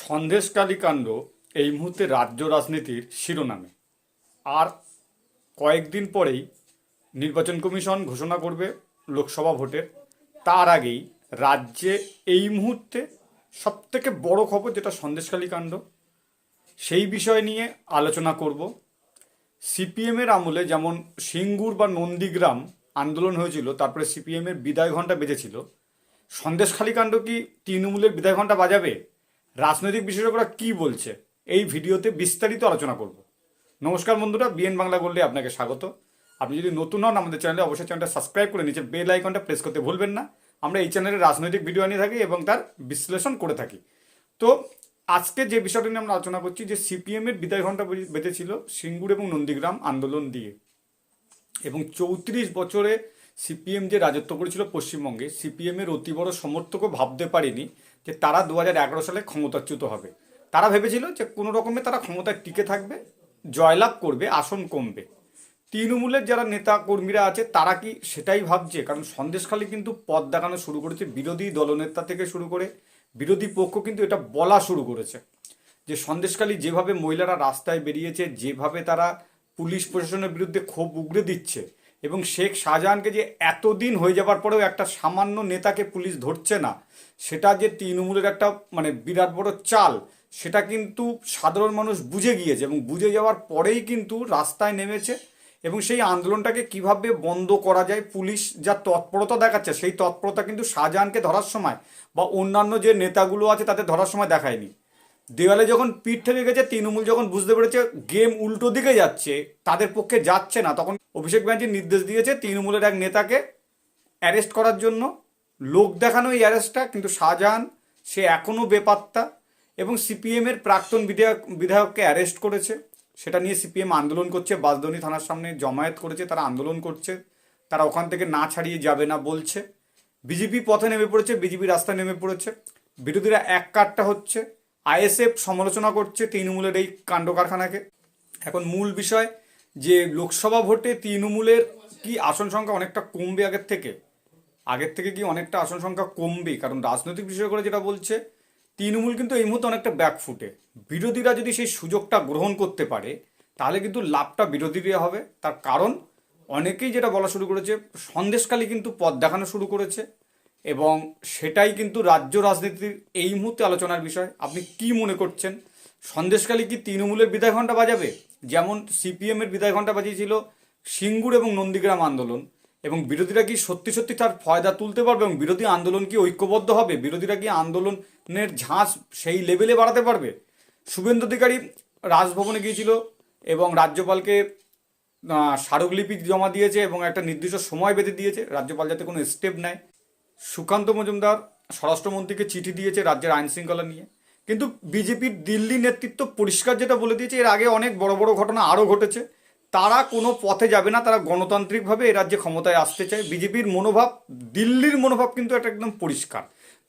সন্দেশকালী কাণ্ড এই মুহূর্তে রাজ্য রাজনীতির শিরোনামে। আর কয়েকদিন পরেই নির্বাচন কমিশন ঘোষণা করবে লোকসভা ভোটের। তার আগেই রাজ্যে এই মুহূর্তে সবথেকে বড় খবর যেটা সন্দেশকালী কাণ্ড সেই বিষয় নিয়ে আলোচনা করব। সিপিএমের আমলে যেমন সিঙ্গুর বা নন্দীগ্রাম আন্দোলন হয়েছিল, তারপরে সিপিএমের বিদায় ঘণ্টা বেজেছিল। সন্দেশখালী কাণ্ড কি তৃণমূলের বিদায় ঘণ্টা বাজাবে? রাজনৈতিক বিশেষজ্ঞরা কি বলছে? এই ভিডিওতে বিস্তারিত আলোচনা করব। নমস্কার বন্ধুরা, বিএন বাংলা গোল্ডে আপনাকে স্বাগত। আপনি যদি নতুন হন, আমাদের চ্যানেলে অবশ্যই চ্যানেলটা সাবস্ক্রাইব করে নিচে বেল আইকনটা প্রেস করতে ভুলবেন না। আমরা এই চ্যানেলে রাজনৈতিক ভিডিও আনিয়ে থাকি এবং তার বিশ্লেষণ করে থাকি। তো আজকে যে বিষয়টা নিয়ে আমরা আলোচনা করছি, যে সিপিএমের বিদায় ঘণ্টা বেঁধেছিল সিঙ্গুর এবং নন্দীগ্রাম আন্দোলন দিয়ে। এবং চৌত্রিশ বছরে সিপিএম যে রাজত্ব করেছিল পশ্চিমবঙ্গে, সিপিএমের অতি বড় সমর্থকও ভাবতে পারেনি যে তারা দু সালে ক্ষমতাচ্যুত হবে। তারা ভেবেছিল যে কোনো রকমে তারা ক্ষমতায় টিকে থাকবে, জয়লাভ করবে, আসন কমবে। তৃণমূলের যারা নেতা কর্মীরা আছে, তারা কি সেটাই ভাবছে? কারণ সন্দেশখালী কিন্তু পদ দেখানো শুরু করেছে, বিরোধী দলনেতা থেকে শুরু করে বিরোধী পক্ষ কিন্তু এটা বলা শুরু করেছে। যে সন্দেশখালী যেভাবে মহিলারা রাস্তায় বেরিয়েছে, যেভাবে তারা পুলিশ প্রশাসনের বিরুদ্ধে ক্ষোভ উগড়ে দিচ্ছে এবং শেখ শাহজাহানকে যে এতদিন হয়ে যাবার পরেও একটা সামান্য নেতাকে পুলিশ ধরছে না, সেটা যে তৃণমূলের একটা মানে বিরাট বড় চাল, সেটা কিন্তু সাধারণ মানুষ বুঝে গিয়েছে এবং বুঝে যাওয়ার পরেই কিন্তু রাস্তায় নেমেছে এবং সেই আন্দোলনটাকে কীভাবে বন্ধ করা যায়, পুলিশ যা তৎপরতা দেখাচ্ছে, সেই তৎপরতা কিন্তু শাহজাহানকে ধরার সময় বা অন্যান্য যে নেতাগুলো আছে তাদের ধরার সময় দেখায়নি। দেওয়ালে যখন পিঠ থেকে গেছে, তৃণমূল যখন বুঝতে পেরেছে গেম উল্টো দিকে যাচ্ছে, তাদের পক্ষে যাচ্ছে না, তখন অভিষেক ব্যানার্জি নির্দেশ দিয়েছে তৃণমূলের এক নেতাকে অ্যারেস্ট করার জন্য। লোক দেখানো এই অ্যারেস্টটা, কিন্তু শাহজাহান, সে এখনও বেপাত্তা এবং সিপিএমের প্রাক্তন বিধায়ক, বিধায়ককে অ্যারেস্ট করেছে। সেটা নিয়ে সিপিএম আন্দোলন করছে বাসদনি থানার সামনে জমায়েত করেছে, তারা আন্দোলন করছে। তারা ওখান থেকে না ছাড়িয়ে যাবে না বলছে। বিজেপি পথে নেমে পড়েছে, বিজেপি রাস্তায় নেমে পড়েছে। বিরোধীরা এক কাটটা হচ্ছে। আইএসএফ সমালোচনা করছে তৃণমূলের এই কাণ্ড কারখানাকে এখন মূল বিষয়, যে লোকসভা ভোটে তৃণমূলের কি আসন সংখ্যা অনেকটা কমবে আগের থেকে? আগের থেকে কি অনেকটা আসন সংখ্যা কমবে? কারণ রাজনৈতিক বিষয়গুলো যেটা বলছে, তৃণমূল কিন্তু এই মুহূর্তে অনেকটা ব্যাকফুটে বিরোধীরা যদি সেই সুযোগটা গ্রহণ করতে পারে, তাহলে কিন্তু লাভটা বিরোধীরা হবে। তার কারণ, অনেকেই যেটা বলা শুরু করেছে সন্দেশকালী কিন্তু পথ দেখানো শুরু করেছে। এবং সেটাই কিন্তু রাজ্য রাজনীতির এই মুহূর্তে আলোচনার বিষয়। আপনি কি মনে করছেন? সন্দেশকালী কি তৃণমূলের বিদায় ঘণ্টা বাজাবে? যেমন সিপিএমের বিদায় ঘণ্টা বাজিয়েছিল সিঙ্গুর এবং নন্দীগ্রাম আন্দোলন। এবং বিরোধীরা কি সত্যি সত্যি তার ফয়দা তুলতে পারবে এবং বিরোধী আন্দোলন কি ঐক্যবদ্ধ হবে? বিরোধীরা কি আন্দোলনের ঝাঁস সেই লেভেলে বাড়াতে পারবে? শুভেন্দু অধিকারী রাজভবনে গিয়েছিল এবং রাজ্যপালকে স্মারকলিপি জমা দিয়েছে এবং একটা নির্দিষ্ট সময় বেঁধে দিয়েছে। রাজ্যপাল যাতে কোনো স্টেপ নেয়। সুকান্ত মজুমদার স্বরাষ্ট্রমন্ত্রীকে চিঠি দিয়েছে রাজ্যের আইন শৃঙ্খলা নিয়ে। কিন্তু বিজেপির দিল্লি নেতৃত্ব পরিষ্কার যেটা বলে দিয়েছে, এর আগে অনেক বড় বড় ঘটনা আরও ঘটেছে। তারা কোনো পথে যাবে না, তারা গণতান্ত্রিকভাবে এ রাজ্যে ক্ষমতায় আসতে চায়। বিজেপির মনোভাব, দিল্লির মনোভাব কিন্তু এটা একদম পরিষ্কার।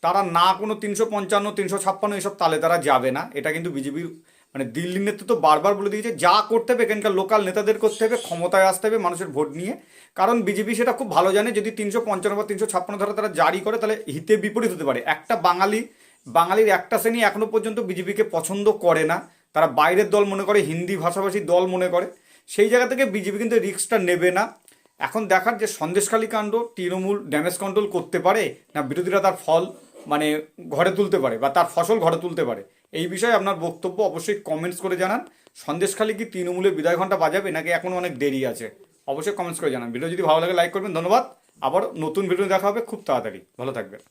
তারা না কোনো তিনশো পঞ্চান্ন, তিনশো ছাপ্পান্ন এসব তালে তারা যাবে না, এটা কিন্তু বিজেপির মানে দিল্লির নেতৃত্ব বারবার বলে দিয়েছে, যা করতে হবে, এখানকার লোকাল নেতাদের করতে হবে, ক্ষমতায় আসতে হবে, মানুষের ভোট নিয়ে। কারণ বিজেপি সেটা খুব ভালো জানে, যদি তিনশো পঞ্চান্ন বা তিনশো ছাপ্পান্ন ধারা তারা জারি করে, তাহলে হিতে বিপরীত হতে পারে। একটা বাঙালি, বাঙালির একটা শ্রেণি এখনও পর্যন্ত বিজেপিকে পছন্দ করে না। তারা বাইরের দল মনে করে, হিন্দি ভাষাভাষী দল মনে করে। সেই জায়গা থেকে বিজেপি কিন্তু রিস্কটা নেবে না। এখন দেখার যে সন্দেশখালী কাণ্ড, তৃণমূল ড্যামেজ কন্ট্রোল করতে পারে, না বিরোধীরা তার ফল মানে ঘরে তুলতে পারে, বা তার ফসল ঘরে তুলতে পারে। এই বিষয়ে আপনার বক্তব্য অবশ্যই কমেন্টস করে জানান। সন্দেশখালী কি তৃণমূলের বিদায় ঘণ্টা বাজাবে নাকি এখনও অনেক দেরি আছে? অবশ্যই কমেন্টস করে জানান। ভিডিও যদি ভালো লাগে লাইক করবেন। ধন্যবাদ। আবার নতুন ভিডিও দেখা হবে। খুব তাড়াতাড়ি। ভালো থাকবেন।